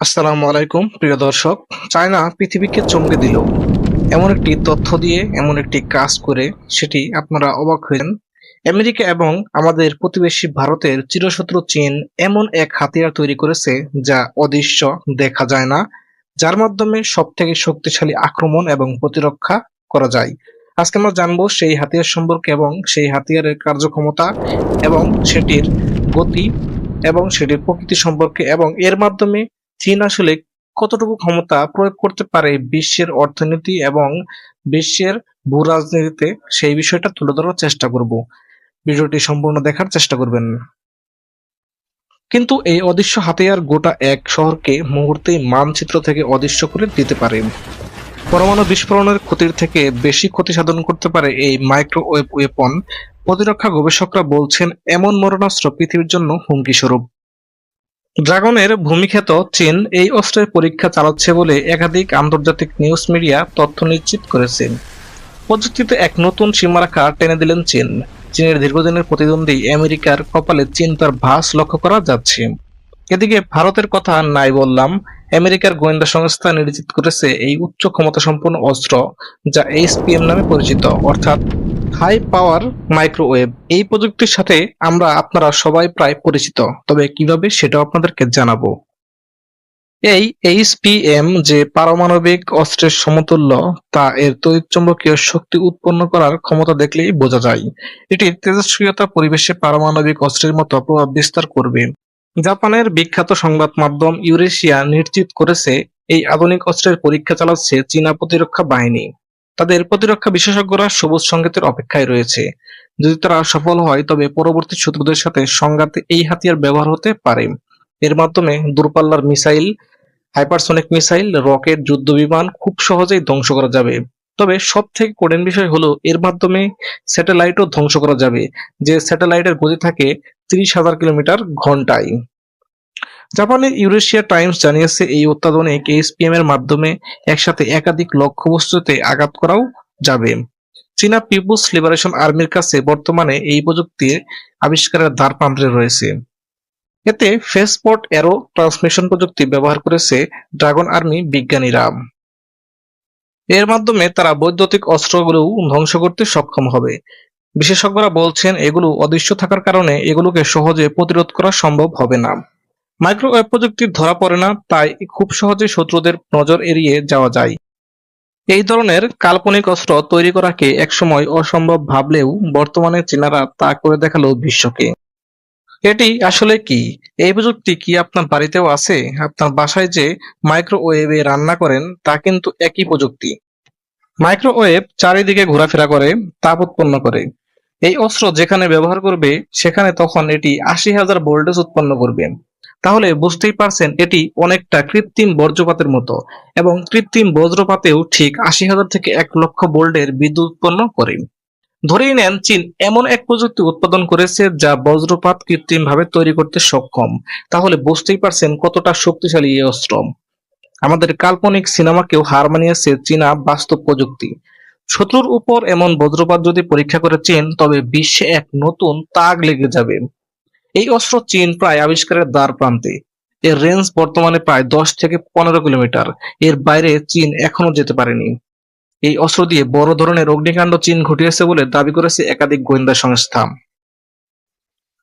আসসালামু আলাইকুম, প্রিয় দর্শক। চায়না পৃথিবীকে চমকে দিল। এমন একটি তথ্য দিয়ে, এমন একটি কাজ করে সেটি আপনারা অবাক হয়েছেন আমেরিকা এবং আমাদের প্রতিবেশী ভারতের চিরশত্রু চীন এমন এক হাতিয়ার তৈরি করেছে যা অদৃশ্য দেখা যায় না, যার মাধ্যমে সব থেকে শক্তিশালী আক্রমণ এবং প্রতিরক্ষা করা যায়। আজকে আমরা জানব সেই হাতিয়ার সম্পর্কে এবং সেই হাতিয়ারের কার্যক্ষমতা এবং সেটির গতি এবং সেটির প্রকৃতি সম্পর্কে এবং এর মাধ্যমে চীন আসলে কতটুকু ক্ষমতা প্রয়োগ করতে পারে বিশ্বের অর্থনীতি এবং বিশ্বের ভূ রাজনীতিতে সেই বিষয়টা তুলে ধরার চেষ্টা করব। ভিডিওটি সম্পূর্ণ দেখার চেষ্টা করবেন। কিন্তু এই অদৃশ্য হাতিয়ার গোটা এক শহরকে মুহূর্তেই মানচিত্র থেকে অদৃশ্য করে দিতে পারে। পরমাণু বিস্ফোরণের ক্ষতির থেকে বেশি ক্ষতি সাধন করতে পারে এই মাইক্রোওয়েভ ওয়েপন। প্রতিরক্ষা গবেষকরা বলছেন, এমন মরণাস্ত্র পৃথিবীর জন্য হুমকি স্বরূপ ড্রাগনের ভূমিখ্যাত চীন এই অস্ত্রের পরীক্ষা চালাচ্ছে বলে একাধিক আন্তর্জাতিক নিউজ মিডিয়া তথ্য নিশ্চিত করেছে। প্রযুক্তিতে এক নতুন সীমারেখা টেনে দিলেন চীন। চীনের দীর্ঘদিনের প্রতিদ্বন্দ্বী আমেরিকার কপালে চীন তার ভাস লক্ষ্য করা যাচ্ছে। এদিকে ভারতের কথা নাই বললাম, আমেরিকার গোয়েন্দা সংস্থা নিশ্চিত করেছে এই উচ্চ ক্ষমতা সম্পন্ন অস্ত্র যা এইচপিএম নামে পরিচিত, অর্থাৎ হাই পাওয়ার মাইক্রোওয়েভ। এই প্রযুক্তির সাথে আমরা আপনারা সবাই প্রায় পরিচিত, তবে কীভাবে সেটাও আপনাদেরকে জানাব। এই এইচপিএম যে পারমাণবিক অস্ত্রের সমতুল্য, তা এর তড়িৎচুম্বকীয় শক্তি উৎপন্ন করার ক্ষমতা দেখলেই বোঝা যায়। এটির তেজস্ক্রিয়তা পরিবেশে পারমাণবিক অস্ত্রের মতো প্রভাব বিস্তার করবে। জাপানের বিখ্যাত সংবাদ মাধ্যম ইউরেশিয়া নিশ্চিত করেছে, এই আধুনিক অস্ত্রের পরীক্ষা চালাচ্ছে চীনা প্রতিরক্ষা বাহিনী। তাদের প্রতিরক্ষা বিশেষজ্ঞরা সবুজ সংকেতের অপেক্ষায় রয়েছে। যদি তারা সফল হয়, তবে পরবর্তী শত্রুদের সাথে সংঘাতে এই হাতিয়ার ব্যবহার হতে পারে। এর মাধ্যমে দূরপাল্লার মিসাইল, হাইপারসনিক মিসাইল, রকেট, যুদ্ধ বিমান খুব সহজেই ধ্বংস করা যাবে। তবে সব থেকে কঠিন বিষয় হলো, এর মাধ্যমে স্যাটেলাইটও ধ্বংস করা যাবে, যে স্যাটেলাইটের গতি থাকে তিরিশ হাজার কিলোমিটার ঘন্টায়। জাপানের ইউরেশিয়া টাইমস জানিয়েছে এই অত্যাধুনিক এইচপিএম এর মাধ্যমে একসাথে একাধিক লক্ষ্যবস্তুতে আঘাত করাও যাবে। চীনা পিপুলস লিবারেশন আর্মির কাছে বর্তমানে এই প্রযুক্তির আবিষ্কারের দ্বার প্রান্তে রয়েছে। এতে ফেসপোর্ট এরো ট্রান্সমিশন প্রযুক্তি ব্যবহার করেছে ড্রাগন আর্মি বিজ্ঞানীরা। এর মাধ্যমে তারা বৈদ্যুতিক অস্ত্রগুলো ধ্বংস করতে সক্ষম হবে। বিশেষজ্ঞরা বলছেন, এগুলো অদৃশ্য থাকার কারণে এগুলোকে সহজে প্রতিরোধ করা সম্ভব হবে না। মাইক্রোওয়েভ প্রযুক্তির ধরা পড়ে না, তাই খুব সহজে শত্রুদের নজর এড়িয়ে যাওয়া যায়। এই ধরনের কাল্পনিক অস্ত্র তৈরি করাকে একসময় অসম্ভব ভাবলেও বর্তমানে চীনারা তা করে দেখাল বিশ্বকে। এটি আসলে কি? এই প্রযুক্তি কি আপনার বাড়িতেও আছে? আপনার বাসায় যে মাইক্রোওয়েভে রান্না করেন, তা কিন্তু একই প্রযুক্তি। মাইক্রোওয়েভ চারিদিকে ঘোরাফেরা করে, তাপ উৎপন্ন করে। এই অস্ত্র যেখানে ব্যবহার করবে, সেখানে তখন এটি আশি হাজার ভোল্টেজ উৎপন্ন করবে। তাহলে বুঝতেই পারছেন এটি অনেকটা কৃত্রিম বজ্রপাতের মতো এবং কৃত্রিম বজ্রপাতেও ঠিক আশি হাজার থেকে এক লক্ষ ভোল্টের বিদ্যুৎ উৎপন্ন করে। ধরেই নেন, চীন এমন এক প্রযুক্তি উৎপাদন করেছে যা বজ্রপাত কৃত্রিমভাবে তৈরি করতে সক্ষম। তাহলে বুঝতেই পারছেন কতটা শক্তিশালী এই অস্ত্র। আমাদের কাল্পনিক সিনেমাকেও হার মানিয়েছে চীনা বাস্তব প্রযুক্তি। শত্রুর উপর এমন বজ্রপাত যদি পরীক্ষা করে চীন, তবে বিশ্বে এক নতুন তাগ লেগে যাবে। এই অস্ত্র চীন প্রায় আবিষ্কারের দ্বার প্রান্তে। এর রেঞ্জ বর্তমানে প্রায় দশ থেকে পনেরো কিলোমিটার। এর বাইরে চীন এখনও যেতে পারেনি। এই অস্ত্র দিয়ে বড় ধরনের অগ্নিকাণ্ড চীন ঘটিয়েছে বলে দাবি করেছে একাধিক গোয়েন্দা সংস্থা।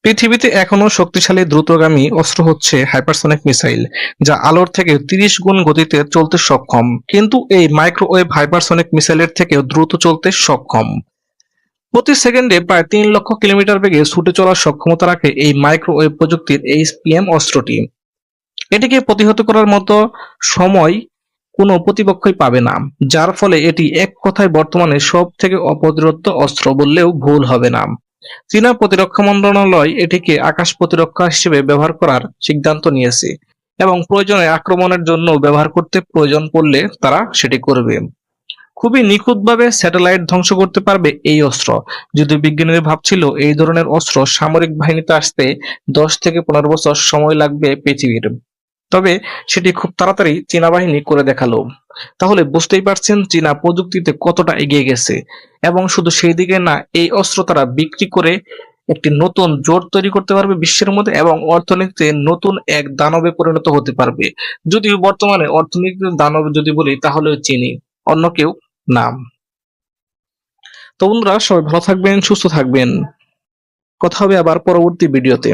পৃথিবীতে এখনও শক্তিশালী দ্রুতগামী অস্ত্র হচ্ছে হাইপারসনিক মিসাইল, যা আলোর থেকে তিরিশ গুণ গতিতে চলতে সক্ষম। কিন্তু এই মাইক্রোওয়েভ হাইপারসনিক মিসাইলের থেকেও দ্রুত চলতে সক্ষম। প্রতি সেকেন্ডে প্রায় তিন লক্ষ কিলোমিটার বেগে ছুটে চলার সক্ষমতা রাখে এই মাইক্রোওয়েভ প্রযুক্তির এইচপিএম অস্ত্রটি এটিকে প্রতিহত করার মতো সময় কোনো প্রতিপক্ষই পাবে না, যার ফলে এটি এক কথায় বর্তমানে সব থেকে অপ্রতিরোধ অস্ত্র বললেও ভুল হবে না। চীনা প্রতিরক্ষা মন্ত্রণালয় এটিকে আকাশ প্রতিরক্ষা হিসেবে ব্যবহার করার সিদ্ধান্ত নিয়েছে এবং প্রয়োজনে আক্রমণের জন্য ব্যবহার করতে প্রয়োজন পড়লে তারা সেটি করবে। খুবই নিখুঁতভাবে স্যাটেলাইট ধ্বংস করতে পারবে এই অস্ত্র। যদি বিজ্ঞানীরা ভাবছিল এই ধরনের অস্ত্র সামরিক বাহিনীতে আসতে দশ থেকে পনেরো বছর সময় লাগবে পৃথিবীর। তবে সেটি খুব তাড়াতাড়ি চীনা বাহিনী করে দেখাল। তাহলে বুঝতেই পারছেন চীনা প্রযুক্তিতে কতটা এগিয়ে গেছে। এবং শুধু সেই দিকে না, এই অস্ত্র তারা বিক্রি করে একটি নতুন জোট তৈরি করতে পারবে বিশ্বের মধ্যে এবং অর্থনীতিতে নতুন এক দানবে পরিণত হতে পারবে। যদিও বর্তমানে অর্থনীতিতে দানব যদি বলি তাহলে চিনি অন্য কেউ নাম। তো বন্ধুরা সবাই ভালো থাকবেন সুস্থ থাকবেন। কথা হবে আবার পরবর্তী ভিডিওতে।